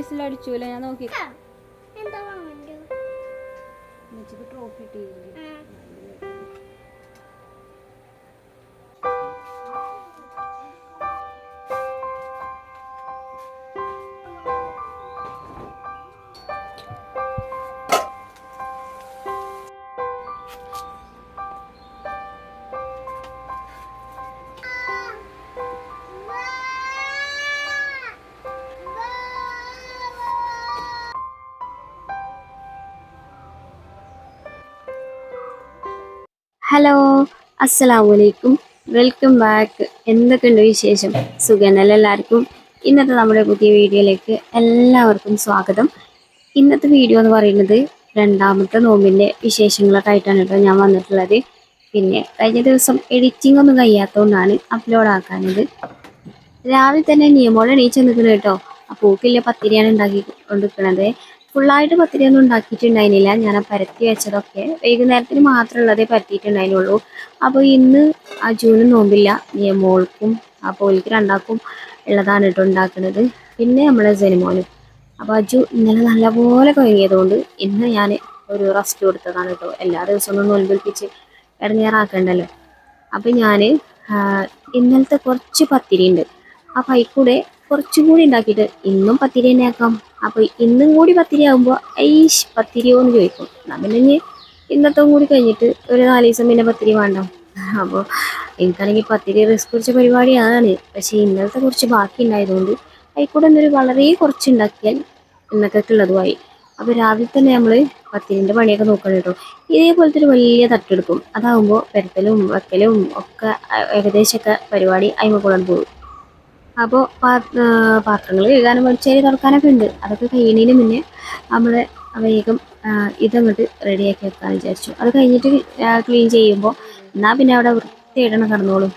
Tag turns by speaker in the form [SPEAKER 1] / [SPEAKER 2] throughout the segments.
[SPEAKER 1] വയസ്സിൽ അടിച്ചൂല ഞാൻ നോക്കി. ട്രോഫി ഇട്ടില്ലേ ഹലോ അസ്സലാമലൈക്കും വെൽക്കം ബാക്ക് എന്തൊക്കെയുണ്ട് വിശേഷം? സുഖനല്ല എല്ലാവർക്കും? ഇന്നത്തെ നമ്മുടെ പുതിയ വീഡിയോയിലേക്ക് എല്ലാവർക്കും സ്വാഗതം. ഇന്നത്തെ വീഡിയോ എന്ന് പറയുന്നത് രണ്ടാമത്തെ നോമ്പിന്റെ വിശേഷങ്ങളൊക്കെ ആയിട്ടാണ് കേട്ടോ ഞാൻ വന്നിട്ടുള്ളത്. പിന്നെ കഴിഞ്ഞ ദിവസം എഡിറ്റിംഗ് ഒന്നും കഴിയാത്തതുകൊണ്ടാണ് അപ്ലോഡ് ആക്കാനത് രാവിലെ തന്നെ നിയമോടെ എണീച്ച് നിൽക്കുന്നത് കേട്ടോ. ആ പൂക്കില്ല പത്തിരിയാണ് ഉണ്ടാക്കി കൊണ്ടിരിക്കണത്. ഫുള്ളായിട്ട് പത്തിരി ഒന്നും ഉണ്ടാക്കിയിട്ടുണ്ടായിരുന്നില്ല. ഞാൻ ആ പരത്തി വെച്ചതൊക്കെ വൈകുന്നേരത്തിന് മാത്രമുള്ളതേ പരത്തിയിട്ടുണ്ടായിരുന്നുള്ളൂ. അപ്പോൾ ഇന്ന് ജൂണ് നോമ്പില്ല. മോൾക്കും ആ പോലിക്ക് രണ്ടാക്കും ഉള്ളതാണ് കേട്ടോ ഉണ്ടാക്കുന്നത് പിന്നെ നമ്മളെ ജനിമോനും. അപ്പോൾ അജു ഇന്നലെ നല്ലപോലെ കുഴങ്ങിയതുകൊണ്ട് ഇന്ന് ഞാൻ ഒരു റെസ്റ്റ് കൊടുത്തതാണ് കേട്ടോ. എല്ലാ ദിവസവും ഒന്ന് നോൽപ്പിച്ച് ഇടങ്ങേറാക്കണ്ടല്ലോ. അപ്പം ഞാൻ ഇന്നലത്തെ കുറച്ച് പത്തിരി ഉണ്ട് ആ പൈക്കൂടെ കുറച്ചും കൂടി ഉണ്ടാക്കിയിട്ട് ഇന്നും പത്തിരി തന്നെ ആക്കാം അപ്പോൾ ഇന്നും കൂടി പത്തിരി ആകുമ്പോൾ ഐഷ് പത്തിരിയോ എന്ന് ചോദിക്കും എന്നാൽ പിന്നെ ഇനി ഇന്നത്തെ കൂടി കഴിഞ്ഞിട്ട് ഒരു നാല് ദിവസം പിന്നെ പത്തിരി വേണ്ട? അപ്പോൾ എനിക്കാണെങ്കിൽ പത്തിരി റിസ്ക് പരിപാടി പരിപാടിയാണ്. പക്ഷേ ഇന്നലത്തെ കുറച്ച് ബാക്കി ഉണ്ടായതുകൊണ്ട് അതിൽക്കൂടെ എന്നൊരു വളരെ കുറച്ച് ഉണ്ടാക്കിയാൽ ഇന്നത്തെ ഉള്ളതുമായി. അപ്പോൾ രാവിലെ തന്നെ നമ്മൾ പത്തിരിന്റെ പണിയൊക്കെ നോക്കണം കേട്ടോ. ഇതേപോലത്തെ ഒരു വലിയ തട്ടെടുക്കും. അതാകുമ്പോൾ പെരത്തലും വെക്കലും ഒക്കെ ഏകദേശമൊക്കെ പരിപാടി അതിമക്കൂടാൻ പോകും. അപ്പോൾ പാത്രങ്ങൾ കഴുകാനും വെളിച്ചേരി തുറക്കാനൊക്കെ ഉണ്ട്. അതൊക്കെ കഴിയുന്നതിന് മുന്നേ നമ്മൾ വേഗം ഇതങ്ങോട്ട് റെഡിയാക്കി വെക്കാമെന്ന് വിചാരിച്ചു. അത് കഴിഞ്ഞിട്ട് ക്ലീൻ ചെയ്യുമ്പോൾ എന്നാൽ പിന്നെ അവിടെ വൃത്തിയിടണം കിടന്നോളും.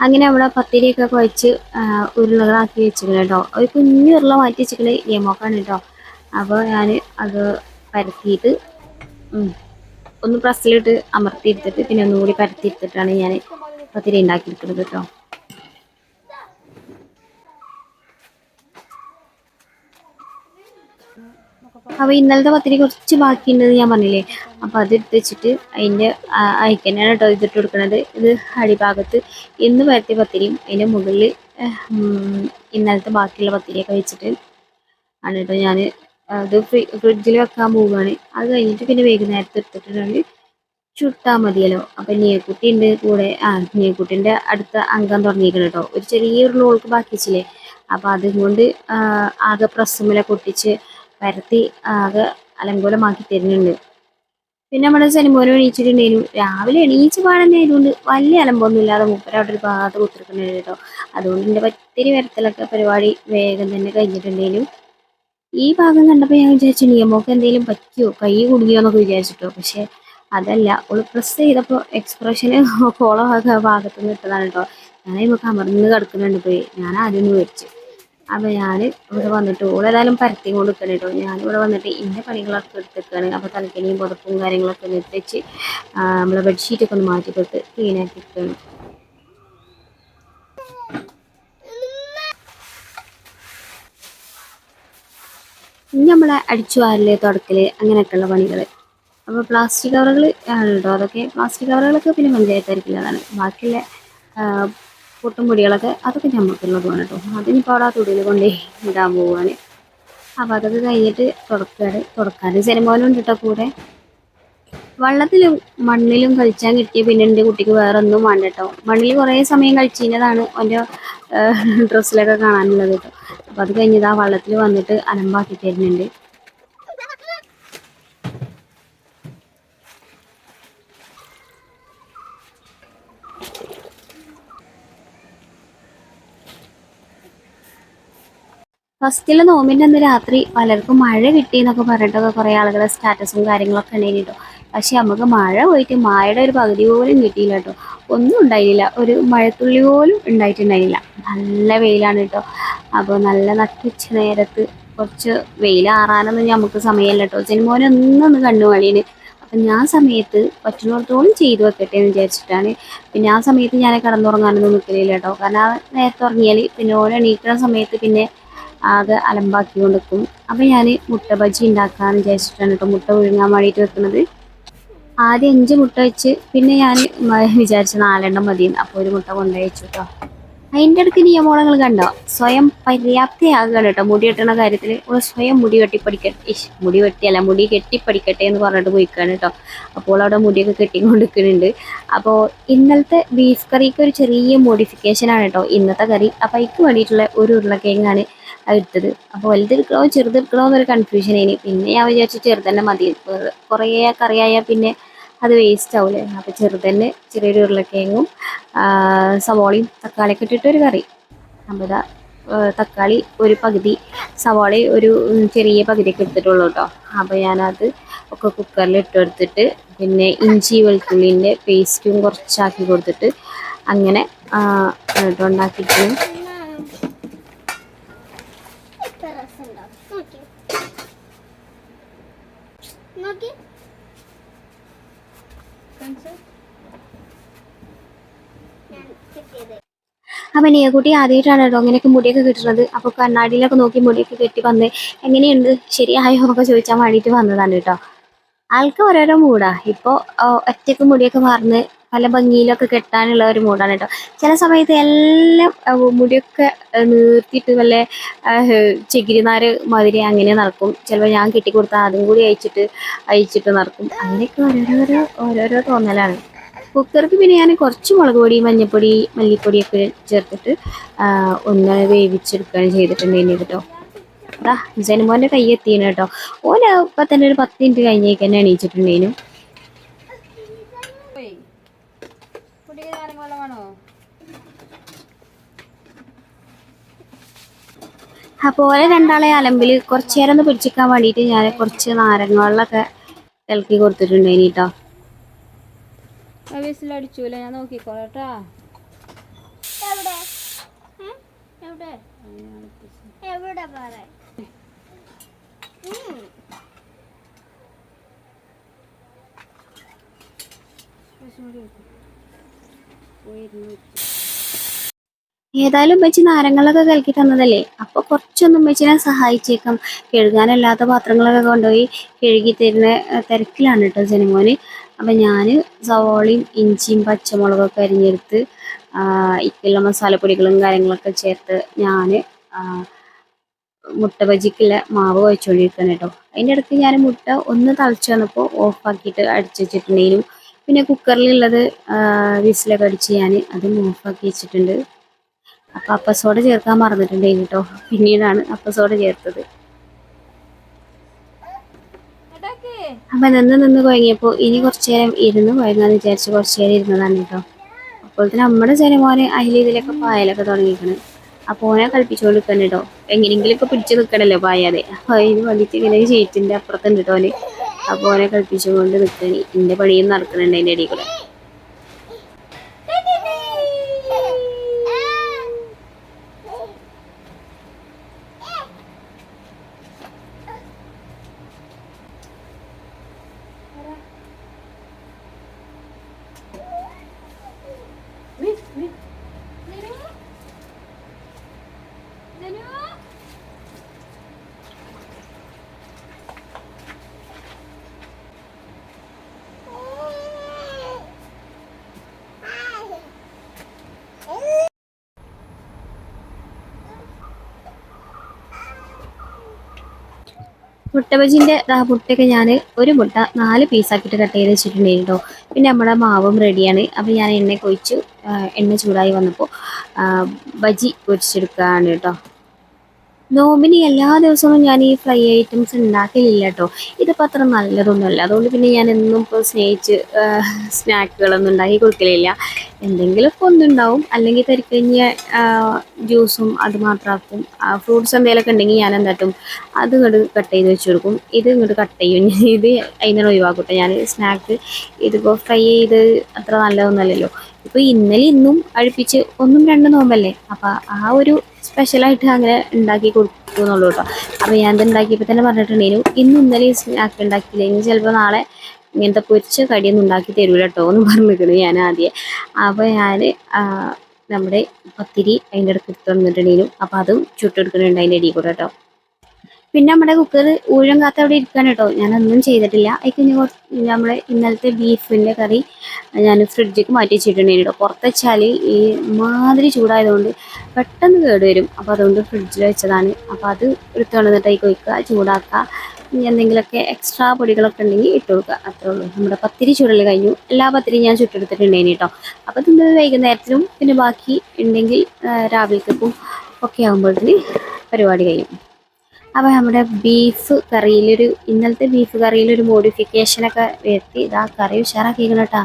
[SPEAKER 1] അങ്ങനെ നമ്മളെ പത്തിരിയൊക്കെ കുഴച്ച് ഉരുളകളാക്കി വെച്ചിരിക്കണം കേട്ടോ ഒരു കുഞ്ഞു ഉരുള മാറ്റി വെച്ചിട്ട് നിയമോക്കാണ് കേട്ടോ അപ്പോൾ ഞാൻ അത് പരത്തിയിട്ട് ഒന്ന് പ്രസ്സിലിട്ട് അമർത്തിയെടുത്തിട്ട് പിന്നെ ഒന്നുകൂടി പരത്തിയെടുത്തിട്ടാണ് ഞാൻ പത്തിരി ഉണ്ടാക്കിയിരിക്കുന്നത് കേട്ടോ അപ്പോൾ ഇന്നലത്തെ പത്തിരി കുറച്ച് ബാക്കിയുണ്ടെന്ന് ഞാൻ പറഞ്ഞില്ലേ? അപ്പോൾ അത് എടുത്ത് വെച്ചിട്ട് അതിന്റെ അയക്കന്നെയാണ് കേട്ടോ ഇതിട്ട് കൊടുക്കുന്നത് ഇത് അടിഭാഗത്ത് ഇന്ന് പരത്തിയ പത്തിരിയും അതിന്റെ മുകളിൽ ഇന്നലത്തെ ബാക്കിയുള്ള പത്തിരിയൊക്കെ വെച്ചിട്ട് ആണ് കേട്ടോ ഞാൻ അത് ഫ്രി ഫ്രിഡ്ജിൽ വെക്കാൻ പോവുകയാണ്. അത് കഴിഞ്ഞിട്ട് പിന്നെ വൈകുന്നേരത്ത് എടുത്തിട്ടുണ്ടെങ്കിൽ ചുട്ടാൽ മതിയല്ലോ. അപ്പം നീയക്കുട്ടി ഉണ്ട് കൂടെ ആ നീയക്കുട്ടിന്റെ അടുത്ത അംഗം തുടങ്ങിയിരിക്കണം കേട്ടോ. ഒരു ചെറിയൊരു ലോൾക്ക് ബാക്കി വെച്ചില്ലേ? അപ്പൊ അതുകൊണ്ട് ആകെ പ്രസമില പൊട്ടിച്ച് പരത്തി ആകെ അലങ്കോലമാക്കി തരുന്നുണ്ട്. പിന്നെ നമ്മുടെ സിനിമോനും എണീച്ചിട്ടുണ്ടെങ്കിലും രാവിലെ എണീച്ച് പാടുന്നതായതുകൊണ്ട് വലിയ അലമ്പൊന്നും ഇല്ലാതെ മൂപ്പര അവിടെ ഒരു ഭാഗത്ത് കുത്തിരിക്കുന്നുണ്ട് കേട്ടോ. അതുകൊണ്ട് എന്റെ ഒത്തിരി വരത്തിലൊക്കെ പരിപാടി വേഗം തന്നെ കഴിഞ്ഞിട്ടുണ്ടെങ്കിലും ഈ ഭാഗം കണ്ടപ്പോൾ ഞാൻ വിചാരിച്ചു നിയമമൊക്കെ എന്തെങ്കിലും പറ്റിയോ കൈ കുടുങ്ങിയോ എന്നൊക്കെ വിചാരിച്ചിട്ടോ? പക്ഷെ അതല്ല ഓൾ പ്രസ് ചെയ്തപ്പോൾ എക്സ്പ്രഷന് ഫോളോ ഭാഗത്ത് നിന്ന് ഇട്ടതാണ് കേട്ടോ. ഞാൻ നമുക്ക് അമർന്ന് കിടക്കുന്നുണ്ട് പോയി. ഞാൻ ആദ്യം ഒന്ന് മേടിച്ചു അപ്പോൾ ഞാൻ ഇവിടെ വന്നിട്ട് ഓളേതായാലും പരത്തി കൊണ്ട് കേട്ടോ ഞാനിവിടെ വന്നിട്ട് ഇന്റെ പണികളൊക്കെ എടുത്തേക്കാണ്. അപ്പോൾ തലക്കണിയും പുറത്തും കാര്യങ്ങളൊക്കെ ഒന്ന് എടുത്ത് നമ്മളെ ബെഡ്ഷീറ്റൊക്കെ ഒന്ന് മാറ്റി കൊടുത്ത് ക്ലീനാക്കി എടുക്കണം ഇനി നമ്മളെ അടിച്ചു വാരൽ തുടക്കൽ അങ്ങനെയൊക്കെയുള്ള പണികൾ അപ്പോൾ പ്ലാസ്റ്റിക് കവറുകൾ ആണ് കേട്ടോ അതൊക്കെ പ്ലാസ്റ്റിക് കവറുകളൊക്കെ പിന്നെ പഞ്ചായത്തായിരിക്കില്ലതാണ് ബാക്കിയുള്ള ആ, പൊട്ടും പൊടികളൊക്കെ അതൊക്കെ നമുക്കുള്ളതുമാണ് കേട്ടോ. അതിനിപ്പോൾ അവിടെ ആ തുടിയിൽ കൊണ്ടേ ഇടാൻ പോവുകയാണ് അപ്പോൾ അതൊക്കെ കഴിഞ്ഞിട്ട് തുടക്കാറ് തുടക്കാറ് സിനിമയിലുണ്ട് കേട്ടോ കൂടെ. വെള്ളത്തിലും മണ്ണിലും കളിച്ചാൻ കിട്ടിയ പിന്നെ എന്റെ കുട്ടിക്ക് വേറെ ഒന്നും വേണ്ട കേട്ടോ. മണ്ണിൽ കുറേ സമയം കളിച്ചിരുന്നതാണ് എന്റെ ഡ്രസ്സിലൊക്കെ കാണാനുള്ളത് കേട്ടോ. അപ്പോൾ അത് കഴിഞ്ഞത് ആ വെള്ളത്തിൽ വന്നിട്ട് അലമ്പാക്കി തരുന്നുണ്ട് ഫസ്റ്റിലെ നോമ്പിന്റെ അന്ന് രാത്രി പലർക്കും മഴ കിട്ടി എന്നൊക്കെ പറഞ്ഞിട്ടൊക്കെ കുറേ ആളുകളുടെ സ്റ്റാറ്റസും കാര്യങ്ങളൊക്കെ ഉണ്ടായിരുന്നു കേട്ടോ. പക്ഷെ നമുക്ക് മഴ പോയിട്ട് മഴയുടെ ഒരു പകുതി പോലും കിട്ടിയില്ല കേട്ടോ. ഒന്നും ഉണ്ടായില്ല ഒരു മഴത്തുള്ളി പോലും ഉണ്ടായിട്ടുണ്ടായില്ല നല്ല വെയിലാണ് കേട്ടോ. അപ്പോൾ നല്ല നട്ടുച്ച നേരത്ത് കുറച്ച് വെയിലാറാനൊന്നും നമുക്ക് സമയമില്ല കേട്ടോ. സിനിമോനെ ഒന്നൊന്ന് കണ്ണു കളിയാണ് അപ്പം ഞാൻ സമയത്ത് പറ്റുന്നിടത്തോളം ചെയ്തു വെക്കട്ടെ എന്ന് വിചാരിച്ചിട്ടാണ്. പിന്നെ ആ സമയത്ത് ഞാൻ കിടന്നുറങ്ങാനൊന്നും നിൽക്കലില്ല കേട്ടോ. കാരണം ആ നേരത്തെ ഉറങ്ങിയാൽ പിന്നെ ഓരോ എണീക്കുന്ന സമയത്ത് പിന്നെ ആകെ അലമ്പാക്കി കൊണ്ടിരിക്കും അപ്പോൾ ഞാൻ മുട്ട ബജി ഉണ്ടാക്കാമെന്ന് വിചാരിച്ചിട്ടാണ് കേട്ടോ മുട്ട പുഴുങ്ങാൻ വേണ്ടിയിട്ട് വെക്കുന്നത് ആദ്യം അഞ്ച് മുട്ട വെച്ച് പിന്നെ ഞാൻ വിചാരിച്ച നാലെണ്ണം മതി അപ്പോൾ ഒരു മുട്ട കൊണ്ടുപോയി വെച്ചു കേട്ടോ അതിന്റെ അടുക്ക് നിയമോളങ്ങൾ കണ്ടോ? സ്വയം പര്യാപ്തയാകുകയാണ് കേട്ടോ മുടി കെട്ടണ കാര്യത്തിൽ ഓൾ സ്വയം മുടി കെട്ടിപ്പടിക്കട്ടെ ഇഷ് മുടി വെട്ടിയല്ല മുടി കെട്ടിപ്പടിക്കട്ടെ എന്ന് പറഞ്ഞിട്ട് പോയിക്കാണ് കേട്ടോ. അപ്പോൾ അവിടെ മുടിയൊക്കെ കെട്ടിക്കൊണ്ട് നിൽക്കുന്നുണ്ട് അപ്പോൾ ഇന്നലത്തെ ബീഫ് കറിക്ക് ഒരു ചെറിയ മോഡിഫിക്കേഷൻ ആണ് കേട്ടോ ഇന്നത്തെ കറി. അപ്പോൾ അതിക്ക് വേണ്ടിയിട്ടുള്ള ഒരു ഉരുളക്കിഴങ്ങാണ് എടുത്തത് അപ്പോൾ വലുതെടുക്കണോ ചെറുതെടുക്കണോ എന്നൊരു കൺഫ്യൂഷൻ ഇനി പിന്നെ ഞാൻ വിചാരിച്ചു ചെറുതന്നെ മതി. കുറേ കറിയായാൽ പിന്നെ അത് വേസ്റ്റ് ആവില്ലേ അപ്പോൾ ചെറുതന്നെ ചെറിയൊരു ഉരുളക്കിഴങ്ങും സവാളയും തക്കാളിയൊക്കെ ഇട്ടിട്ടൊരു കറി. അപ്പോൾ തക്കാളി ഒരു പകുതി സവാള ഒരു ചെറിയ പകുതിയൊക്കെ എടുത്തിട്ടുള്ളൂ കേട്ടോ. അപ്പോൾ ഞാനത് ഒക്കെ കുക്കറിൽ ഇട്ട് കൊടുത്തിട്ട് പിന്നെ ഇഞ്ചി വെളുത്തുള്ളിന്റെ പേസ്റ്റും കുറച്ചാക്കി കൊടുത്തിട്ട് അങ്ങനെ ഉണ്ടാക്കിയിട്ട്
[SPEAKER 2] നോക്കി.
[SPEAKER 1] അപ്പം നീയക്കുട്ടി ആദ്യമായിട്ടാണ് കേട്ടോ അങ്ങനെയൊക്കെ മുടിയൊക്കെ കിട്ടുന്നത്. അപ്പോൾ കണ്ണാടിയിലൊക്കെ നോക്കി മുടിയൊക്കെ കെട്ടി വന്ന് എങ്ങനെയുണ്ട്? ശരിയായോ എന്നൊക്കെ ചോദിച്ചാൽ വേണ്ടിയിട്ട് വന്നതാണ് കേട്ടോ. ആൾക്ക് ഓരോരോ മൂടാ ഇപ്പോൾ ഒറ്റയ്ക്ക് മുടിയൊക്കെ മാറുന്ന പല ഭംഗിയിലൊക്കെ കെട്ടാനുള്ള ഒരു മൂടാണ് കേട്ടോ ചില സമയത്ത് എല്ലാം മുടിയൊക്കെ നീർത്തിയിട്ട് വല്ല ചെകിരിനാര് മാതിരി അങ്ങനെ നടക്കും. ചിലപ്പോൾ ഞാൻ കെട്ടിക്കൊടുത്താൽ അതും കൂടി അയച്ചിട്ട് അയച്ചിട്ട് നടക്കും. അങ്ങനെയൊക്കെ ഓരോരോ ഓരോരോ തോന്നലാണ്. കുക്കർക്ക് പിന്നെ ഞാൻ കുറച്ച് മുളക് പൊടി മഞ്ഞൾപ്പൊടി മല്ലിപ്പൊടിയൊക്കെ ചേർത്തിട്ട് ഒന്ന് വേവിച്ചെടുക്കുകയാണ് ചെയ്തിട്ടുണ്ടായിരുന്നു കേട്ടോ അതാ ജനുമോന്റെ കൈ എത്തിയാണ് കേട്ടോ ഓല ഇപ്പം തന്നെ ഒരു പത്ത് മിനിറ്റ് കഴിഞ്ഞേക്ക് തന്നെ എണീച്ചിട്ടുണ്ടേനു. അപ്പോൾ ഓരോ രണ്ടാളെ അലമ്പിൽ കുറച്ച് നേരം ഒന്ന് പിടിച്ചിക്കാൻ വേണ്ടിയിട്ട് ഞാൻ കുറച്ച് നാരങ്ങ വെള്ളമൊക്കെ ഇളക്കി കൊടുത്തിട്ടുണ്ടായിനി കേട്ടോ
[SPEAKER 3] വിസിലടിച്ചൂല ഞാൻ നോക്കിക്കോളട്ടാ
[SPEAKER 2] എവിടെ?
[SPEAKER 1] ഏതായാലും ഉമ്മച്ചി നാരങ്ങളൊക്കെ കലക്കി തന്നതല്ലേ? അപ്പൊ കുറച്ചൊന്നും ഉമ്മച്ചിനെ സഹായിച്ചേക്കാം. കഴുകാനല്ലാത്ത പാത്രങ്ങളൊക്കെ കൊണ്ടുപോയി കഴുകി തരുന്ന തിരക്കിലാണ് കേട്ടോ ജനമോന്. അപ്പൊ ഞാൻ സവോളയും ഇഞ്ചിയും പച്ചമുളകൊക്കെ അരിഞ്ഞെടുത്ത് ഇക്കുള്ള മസാലപ്പൊടികളും കാര്യങ്ങളൊക്കെ ചേർത്ത് ഞാൻ മുട്ട ബജിക്കുള്ള മാവ് കുഴച്ചുകൊണ്ടിരിക്കുകയാണ് കേട്ടോ. അതിന്റെ ഇടയ്ക്ക് ഞാൻ മുട്ട ഒന്ന് തളിച്ചു വന്നപ്പോൾ ഓഫാക്കിയിട്ട് അടിച്ചു വെച്ചിട്ടുണ്ടെങ്കിലും പിന്നെ കുക്കറിലുള്ളത് വിസിലൊക്കെ അടിച്ച് ഞാൻ അതും ഓഫാക്കി വെച്ചിട്ടുണ്ട്. അപ്പൊ അപ്പസോഡ ചേർക്കാൻ മറന്നിട്ടുണ്ട് കേട്ടോ. പിന്നീടാണ് അപ്പസോഡ ചേർത്തത്. അപ്പൊ നിന്ന് നിന്ന് കുഴങ്ങിയപ്പോൾ ഇനി കുറച്ചു നേരം ഇരുന്ന് കുഴങ്ങാന്ന് വിചാരിച്ച് കുറച്ചു നേരം ഇരുന്നതാണ് കേട്ടോ. അപ്പോൾ തന്നെ നമ്മുടെ ജനമോനെ അതിൽ ഇതിലൊക്കെ പായലൊക്കെ തുടങ്ങിയിരിക്കണം. അപ്പോൾ ഓനെ കളിപ്പിച്ചുകൊണ്ട് നിൽക്കണം കേട്ടോ. എങ്ങനെയെങ്കിലും ഒക്കെ പിടിച്ച് നിൽക്കണല്ലോ പായാതെ. അപ്പോൾ അതിന് വേണ്ടിയിട്ട് ഇങ്ങനെ ഷീറ്റിന്റെ അപ്പുറത്തുണ്ട് കേട്ടോ ഓന്. അപ്പോൾ ഓനെ കളിപ്പിച്ചുകൊണ്ട് നിൽക്കണി എന്റെ പണിയും നടക്കുന്നുണ്ട് അതിന്റെ ഇടയിൽ കൂടെ. മുട്ട ബജിന്റെ ദാ മുട്ടയൊക്കെ ഞാൻ ഒരു മുട്ട നാല് പീസാക്കിയിട്ട് കട്ട് ചെയ്ത് വെച്ചിട്ടുണ്ടായിരുന്നു കേട്ടോ പിന്നെ നമ്മുടെ മാവും റെഡിയാണ് അപ്പോൾ ഞാൻ എണ്ണ കൊഴിച്ചു എണ്ണ ചൂടായി വന്നപ്പോൾ ബജി പൊരിച്ചെടുക്കുകയാണ് കേട്ടോ നോമ്പിന് എല്ലാ ദിവസവും ഞാൻ ഈ ഫ്രൈ ഐറ്റംസ് ഉണ്ടാക്കലില്ല കേട്ടോ ഇതിപ്പോൾ അത്ര നല്ലതൊന്നുമല്ല. അതുകൊണ്ട് പിന്നെ ഞാൻ എന്നും ഇപ്പോൾ സ്നേഹിച്ച് സ്നാക്കുകളൊന്നും ഉണ്ടാക്കി കൊടുക്കലില്ല. എന്തെങ്കിലുമൊക്കെ ഒന്നുണ്ടാവും. അല്ലെങ്കിൽ തരിക്കഴിഞ്ഞ ജ്യൂസും അത് മാത്രമാക്കും ഫ്രൂട്ട്സ് എന്തെങ്കിലുമൊക്കെ ഉണ്ടെങ്കിൽ ഞാൻ എന്താട്ടും അത് ഇങ്ങോട്ട് കട്ട് ചെയ്ത് വെച്ച് കൊടുക്കും. ഇത് ഇങ്ങോട്ട് കട്ട് ചെയ്യും. ഇത് അതിനാണ് ഒഴിവാക്കട്ടെ ഞാൻ സ്നാക്ക് ഇതിപ്പോൾ ഫ്രൈ ചെയ്ത് അത്ര നല്ലതൊന്നുമല്ലല്ലോ. ഇപ്പോൾ ഇന്നലെ ഇന്നും അടുപ്പിച്ച് ഒന്നും രണ്ടും നോമ്പല്ലേ? അപ്പോൾ ആ ഒരു സ്പെഷ്യലായിട്ട് അങ്ങനെ ഉണ്ടാക്കി കൊടുക്കും എന്നുള്ളൂ കേട്ടോ അപ്പോൾ ഞാൻ ഇത് ഉണ്ടാക്കിയപ്പോൾ തന്നെ പറഞ്ഞിട്ടുണ്ടെങ്കിലും ഇന്ന് ഇന്നലെ സ്നാക്ക് ഉണ്ടാക്കിയില്ലെങ്കിൽ ചിലപ്പോൾ നാളെ ഇങ്ങനത്തെ പൊരിച്ച കടിയൊന്നും ഉണ്ടാക്കി തരൂല കേട്ടോ എന്ന് പറഞ്ഞിരിക്കുന്നു ഞാൻ ആദ്യം. അപ്പോൾ ഞാൻ നമ്മുടെ പത്തിരി അതിന്റെ ഇടയ്ക്ക് എടുത്ത് വന്നിട്ടുണ്ടെങ്കിലും അപ്പോൾ അതും ചുട്ടെടുക്കുന്നുണ്ട് അതിന്റെ ഇടയിൽ കൂടെ കേട്ടോ പിന്നെ നമ്മുടെ കുക്കർ ഊഴം കാത്ത അവിടെ ഇരിക്കാൻ കേട്ടോ ഞാനൊന്നും ചെയ്തിട്ടില്ല. കുറച്ച് നമ്മുടെ ഇന്നലത്തെ ബീഫിന്റെ കറി ഞാൻ ഫ്രിഡ്ജിലേക്ക് മാറ്റി വെച്ചിട്ടുണ്ടായിരുന്നു കേട്ടോ പുറത്ത് വെച്ചാൽ ഈ മാതിരി ചൂടായതുകൊണ്ട് പെട്ടെന്ന് കേടുവരും അപ്പോൾ അതുകൊണ്ട് ഫ്രിഡ്ജിൽ വെച്ചതാണ്. അപ്പോൾ അത് എടുത്ത് കൊണ്ടുവന്നിട്ട് അതിൽ ചൂടാക്കുക. ഇനി എന്തെങ്കിലുമൊക്കെ എക്സ്ട്രാ പൊടികളൊക്കെ ഉണ്ടെങ്കിൽ ഇട്ട് കൊടുക്കുക. അത്രേ ഉള്ളൂ. നമ്മുടെ പത്തിരി ചുടൽ കഴിഞ്ഞു. എല്ലാ പത്തിരിയും ഞാൻ ചുട്ടെടുത്തിട്ടുണ്ടേനി കേട്ടോ. അപ്പോൾ ഇത് വൈകുന്നേരത്തിനും പിന്നെ ബാക്കി ഉണ്ടെങ്കിൽ രാവിലത്തേക്കും ഒക്കെ ആകുമ്പോഴത്തേന് പരിപാടി കഴിയും. അപ്പോൾ നമ്മുടെ ബീഫ് കറിയിലൊരു ഇന്നലത്തെ ബീഫ് കറിയിലൊരു മോഡിഫിക്കേഷനൊക്കെ വരുത്തി ഇതാ കറി ഉഷാറാക്കിക്കണം കേട്ടോ.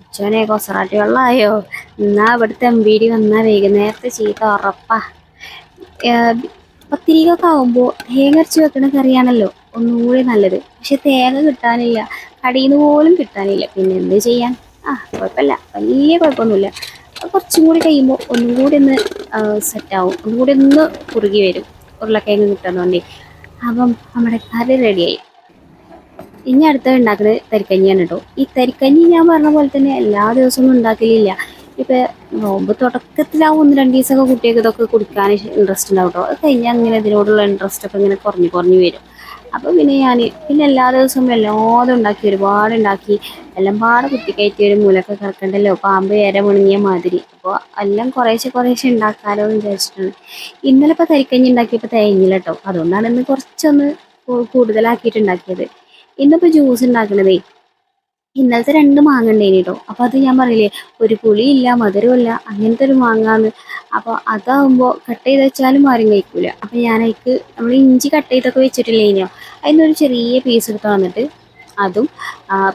[SPEAKER 1] ഉച്ചവനെ കൊസറാട്ടി വെള്ളമായോ? എന്നാ ഇവിടുത്തെ എം ബി ഡി വന്നാൽ വൈകുന്നേരത്തെ ചീത്ത ഉറപ്പാ. പത്തിരികൊക്കെ ആവുമ്പോൾ തേങ്ങ അരച്ച് വെക്കണ കറിയാണല്ലോ ഒന്നുകൂടി നല്ലത്. പക്ഷെ തേങ്ങ കിട്ടാനില്ല. കടയിൽ നിന്ന് പോലും കിട്ടാനില്ല. പിന്നെ എന്ത് ചെയ്യാൻ? ആ കുഴപ്പമില്ല. വലിയ കുഴപ്പമൊന്നുമില്ല. കുറച്ചും കൂടി കഴിയുമ്പോൾ ഒന്നും കൂടി ഒന്ന് സെറ്റാവും ഒന്നും കൂടി ഒന്ന് കുറുകി വരും. ഉരുളക്കിഴങ്ങ് കിട്ടുന്നതുകൊണ്ട് അപ്പം നമ്മുടെ കറി റെഡിയായി ഇനി അടുത്ത ഉണ്ടാക്കുന്നത് തരിക്കഞ്ഞിയാണ് കേട്ടോ ഈ തരിക്കഞ്ഞി ഞാൻ പറഞ്ഞ പോലെ തന്നെ എല്ലാ ദിവസവും ഉണ്ടാക്കലില്ല. ഇപ്പം നോമ്പ് തുടക്കത്തിലാവും ഒന്ന് രണ്ട് ദിവസമൊക്കെ കുട്ടികൾക്ക് ഇതൊക്കെ കുടിക്കാൻ ഇൻട്രസ്റ്റ് ഉണ്ടാവും കേട്ടോ അത് കഴിഞ്ഞാൽ അങ്ങനെ ഇതിനോടുള്ള ഇൻട്രസ്റ്റ് ഒക്കെ ഇങ്ങനെ കുറഞ്ഞു കുറഞ്ഞു വരും. അപ്പോൾ പിന്നെ ഞാൻ പിന്നെ എല്ലാ ദിവസവും എല്ലാതും ഉണ്ടാക്കി ഒരുപാട് ഉണ്ടാക്കി. എല്ലാം പാടെ കുത്തിക്കയറ്റി ഒരു മൂലൊക്കെ കിടക്കണ്ടല്ലോ പാമ്പ് ഏര മുണങ്ങിയ മാതിരി. അപ്പോൾ എല്ലാം കുറേശ്ശെ കുറേശ്ശെ ഉണ്ടാക്കാലോ എന്ന് വിചാരിച്ചിട്ടാണ്. ഇന്നലെ ഇപ്പോൾ തരിക്കഞ്ഞി ഉണ്ടാക്കിയപ്പോൾ തേങ്ങില്ല കേട്ടോ അതുകൊണ്ടാണ് ഇന്ന് കുറച്ചൊന്ന് കൂടുതലാക്കിയിട്ടുണ്ടാക്കിയത് ഇന്നിപ്പോൾ ജ്യൂസ് ഉണ്ടാക്കണതേ ഇന്നലത്തെ രണ്ട് മാങ്ങ ഉണ്ടായിന് അപ്പോൾ അത് ഞാൻ പറയില്ലേ ഒരു പുളിയില്ല മധുരമില്ല അങ്ങനത്തെ ഒരു മാങ്ങാന്ന്. അപ്പോൾ അതാവുമ്പോൾ കട്ട് ചെയ്ത് വെച്ചാലും ആരും കഴിക്കൂല. അപ്പോൾ ഞാൻ അതിക്ക് നമ്മൾ ഇഞ്ചി കട്ട് ചെയ്തൊക്കെ വെച്ചിട്ടില്ലേ ഇനിയോ അതിനൊരു ചെറിയ പീസ് എടുത്ത് വന്നിട്ട് അതും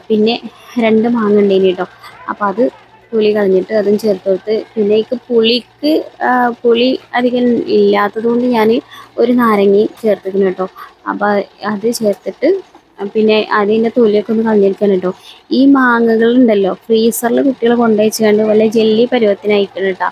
[SPEAKER 1] പിന്നെ രണ്ട് മാങ്ങ ഉണ്ടായിന് കേട്ടോ അപ്പോൾ അത് പുളി കളഞ്ഞിട്ട് അതും ചേർത്ത് കൊടുത്ത് പിന്നെ എനിക്ക് പുളിക്ക് പുളി അധികം ഇല്ലാത്തത് കൊണ്ട് ഞാൻ ഒരു നാരങ്ങയും ചേർത്തിരുന്നു കേട്ടോ അപ്പോൾ അത് ചേർത്തിട്ട് പിന്നെ അതിന്റെ തൊലിയൊക്കെ ഒന്ന് കളഞ്ഞിരിക്കണം കേട്ടോ ഈ മാങ്ങകളുണ്ടല്ലോ ഫ്രീസറിൽ കുട്ടികൾ കൊണ്ടുവച്ചുകൊണ്ട് വല്ല ജെല്ലി പരുവത്തിനായിരിക്കണം കേട്ടോ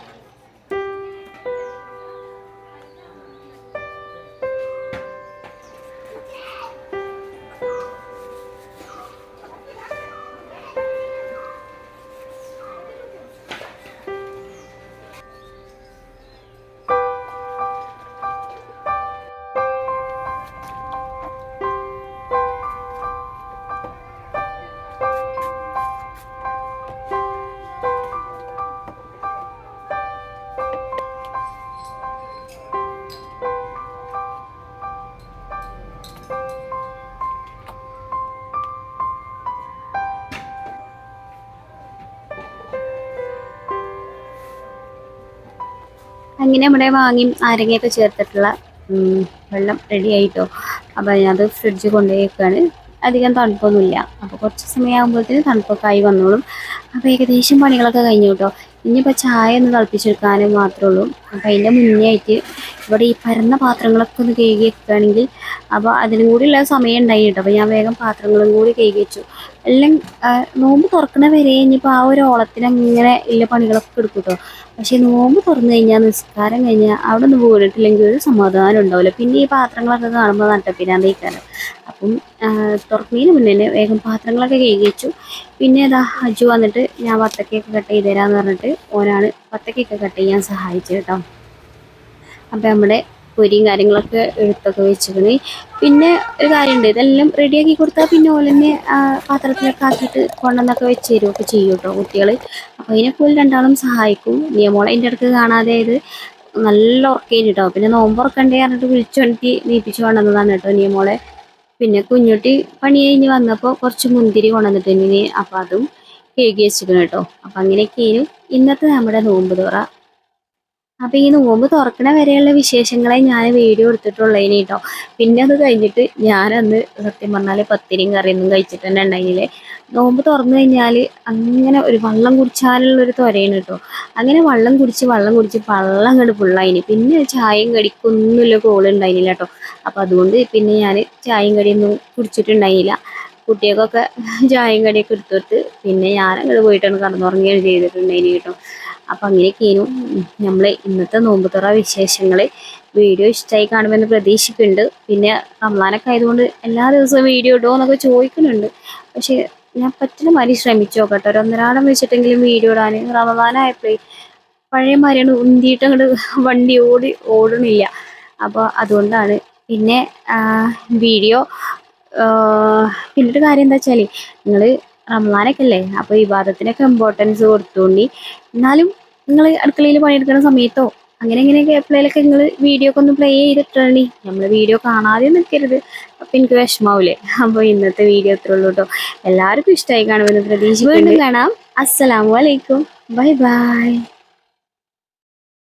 [SPEAKER 1] അങ്ങനെ നമ്മുടെ വാങ്ങി നാരങ്ങയൊക്കെ ചേർത്തിട്ടുള്ള വെള്ളം റെഡി ആയിട്ടോ. അപ്പോൾ അത് ഫ്രിഡ്ജ് കൊണ്ടുപോയി വെക്കുകയാണ് അധികം തണുപ്പൊന്നുമില്ല. അപ്പോൾ കുറച്ച് സമയമാകുമ്പോഴത്തേന് തണുപ്പൊക്കെ ആയി വന്നോളും. അപ്പോൾ ഏകദേശം പണികളൊക്കെ കഴിഞ്ഞു കേട്ടോ. ഇനിയിപ്പോൾ ചായ ഒന്ന് തിളപ്പിച്ചെടുക്കാനും മാത്രമേ ഉള്ളൂ. അപ്പോൾ അതിന്റെ മുന്നേ ആയിട്ട് ഇവിടെ ഈ പരന്ന പാത്രങ്ങളൊക്കെ ഒന്ന് കഴുകി വെക്കുകയാണെങ്കിൽ അപ്പോൾ അതിനും കൂടിയുള്ള സമയം ഉണ്ടായി കേട്ടോ. അപ്പോൾ ഞാൻ വേഗം പാത്രങ്ങളും കൂടി കഴുകി വെച്ചു. എല്ലാം നോമ്പ് തുറക്കണ വരെ ഇനിയിപ്പോൾ ആ ഒരു ഓളത്തിന് അങ്ങനെ ഇല്ല പണികളൊക്കെ എടുക്കും കേട്ടോ. പക്ഷേ നോമ്പ് തുറന്നു കഴിഞ്ഞാൽ നിസ്കാരം കഴിഞ്ഞാൽ അവിടെ നിന്ന് പോയിട്ടില്ലെങ്കിൽ ഒരു സമാധാനം ഉണ്ടാവില്ല. പിന്നെ ഈ പാത്രങ്ങളൊക്കെ കാണുമ്പോൾ നട്ടപ്പിനാന്തേക്കാരം അപ്പം തുറക്കുന്നതിന് മുന്നേ തന്നെ വേഗം പാത്രങ്ങളൊക്കെ കഴുകി വെച്ചു. പിന്നെ അതാ അജു വന്നിട്ട് ഞാൻ വത്തക്കയൊക്കെ കട്ട് ചെയ്ത് തരാമെന്ന് പറഞ്ഞിട്ട് ഓനാണ് വത്തക്കയൊക്കെ കട്ട് ചെയ്യാൻ സഹായിച്ചു കേട്ടോ. അപ്പം നമ്മുടെ പൊരിയും കാര്യങ്ങളൊക്കെ എടുത്തൊക്കെ വെച്ചിരുന്നു പിന്നെ ഒരു കാര്യമുണ്ട് ഇതെല്ലാം റെഡിയാക്കി കൊടുത്താൽ പിന്നെ ഓലെന്നെ പാത്രത്തിലൊക്കെ ആക്കിയിട്ട് കൊണ്ടുവന്നൊക്കെ വെച്ച് തരുമൊക്കെ ചെയ്യും കേട്ടോ കുട്ടികൾ അപ്പോൾ അതിനെ പോലും രണ്ടാളും സഹായിക്കും. നിയമോളെ അതിന്റെ അടുത്ത് കാണാതെ ഇത് നല്ല ഉറക്കേന് കേട്ടോ. പിന്നെ നോമ്പ് ഉറക്കണ്ടേ പറഞ്ഞിട്ട് വിളിച്ചോണ്ടി നീപ്പിച്ച് കൊണ്ടുവന്നതാണ് കേട്ടോ നിയമോളെ പിന്നെ കുഞ്ഞുട്ടി പണി കഴിഞ്ഞ് വന്നപ്പോൾ കുറച്ച് മുന്തിരി കൊണ്ടുവന്നിട്ടുണ്ട് അപ്പം അതും കഴുകി വെച്ചിരിക്കണം കേട്ടോ. അപ്പം അങ്ങനെയൊക്കെയാണ് ഇന്നത്തെ നമ്മുടെ നോമ്പ് തുറ അപ്പൊ ഈ നോമ്പ് തുറക്കണ വരെയുള്ള വിശേഷങ്ങളെ ഞാൻ വീഡിയോ എടുത്തിട്ടുള്ളതിന് കേട്ടോ. പിന്നെ അത് കഴിഞ്ഞിട്ട് ഞാനന്ന് സത്യം പറഞ്ഞാൽ പത്തിരിയും കറിയൊന്നും കഴിച്ചിട്ട് തന്നെ ഉണ്ടായില്ലേ. നോമ്പ് തുറന്നു കഴിഞ്ഞാൽ അങ്ങനെ ഒരു വള്ളം കുടിച്ചാലുള്ള ഒരു ത്വരയാണ് കേട്ടോ. അങ്ങനെ വള്ളം കുടിച്ച് വള്ളം കുടിച്ച് വള്ളം അങ്ങോട്ട് ഫുള്ളായിന് പിന്നെ ചായയും കടിക്കൊന്നുമില്ല കോൾ ഉണ്ടായിരുന്നില്ല കേട്ടോ. അപ്പോൾ അതുകൊണ്ട് പിന്നെ ഞാൻ ചായയും കടിയൊന്നും കുടിച്ചിട്ടുണ്ടായില്ല കുട്ടികൾക്കൊക്കെ ചായയും കടിയൊക്കെ എടുത്തിട്ട് പിന്നെ ഞാൻ അങ്ങോട്ട് പോയിട്ടാണ് കടന്നുറങ്ങുകയാണ് ചെയ്തിട്ടുണ്ടായിന് കേട്ടോ. അപ്പൊ അങ്ങനെയൊക്കെയായിരുന്നു. നമ്മൾ ഇന്നത്തെ നോമ്പുതുറ വിശേഷങ്ങൾ വീഡിയോ ഇഷ്ടമായി കാണുമെന്ന് പ്രതീക്ഷിക്കുന്നുണ്ട്. പിന്നെ റംലാനൊക്കെ ആയതുകൊണ്ട് എല്ലാ ദിവസവും വീഡിയോ ഇടുമോ എന്നൊക്കെ ചോദിക്കുന്നുണ്ട്. പക്ഷേ ഞാൻ പറ്റുന്ന മാതിരി ശ്രമിച്ചു നോക്കട്ടെ. ഒരു വെച്ചിട്ടെങ്കിലും വീഡിയോ ഇടാൻ റമദാനായപ്പോഴേ പഴയ മാതിരിയാണ് ഉന്തിയിട്ട് അങ്ങോട്ട് വണ്ടി ഓടി ഓടണില്ല. അപ്പോൾ അതുകൊണ്ടാണ്. പിന്നെ വീഡിയോ പിന്നൊരു കാര്യം എന്താ വെച്ചാൽ നിങ്ങൾ റംലാനൊക്കെ അല്ലേ? അപ്പോൾ വിവാദത്തിനൊക്കെ ഇമ്പോർട്ടൻസ് കൊടുത്തുകൊണ്ട് എന്നാലും നിങ്ങൾ അടുക്കളയിൽ പണിയെടുക്കുന്ന സമയത്തോ അങ്ങനെ ഇങ്ങനെയൊക്കെ എപ്പോഴേലൊക്കെ നിങ്ങൾ വീഡിയോ ഒക്കെ ഒന്ന് പ്ലേ ചെയ്തിട്ടാണി നമ്മൾ വീഡിയോ കാണാതെ നിൽക്കരുത് അപ്പം എനിക്ക് വിഷമാവില്ലേ അപ്പോൾ ഇന്നത്തെ വീഡിയോ അത്രേ ഉള്ളൂ കേട്ടോ എല്ലാവർക്കും ഇഷ്ടമായി കാണുമെന്ന് പ്രതീക്ഷിക്കുന്നു. വീണ്ടും കാണാം. അസ്സലാമു അലൈക്കും. Bye bye.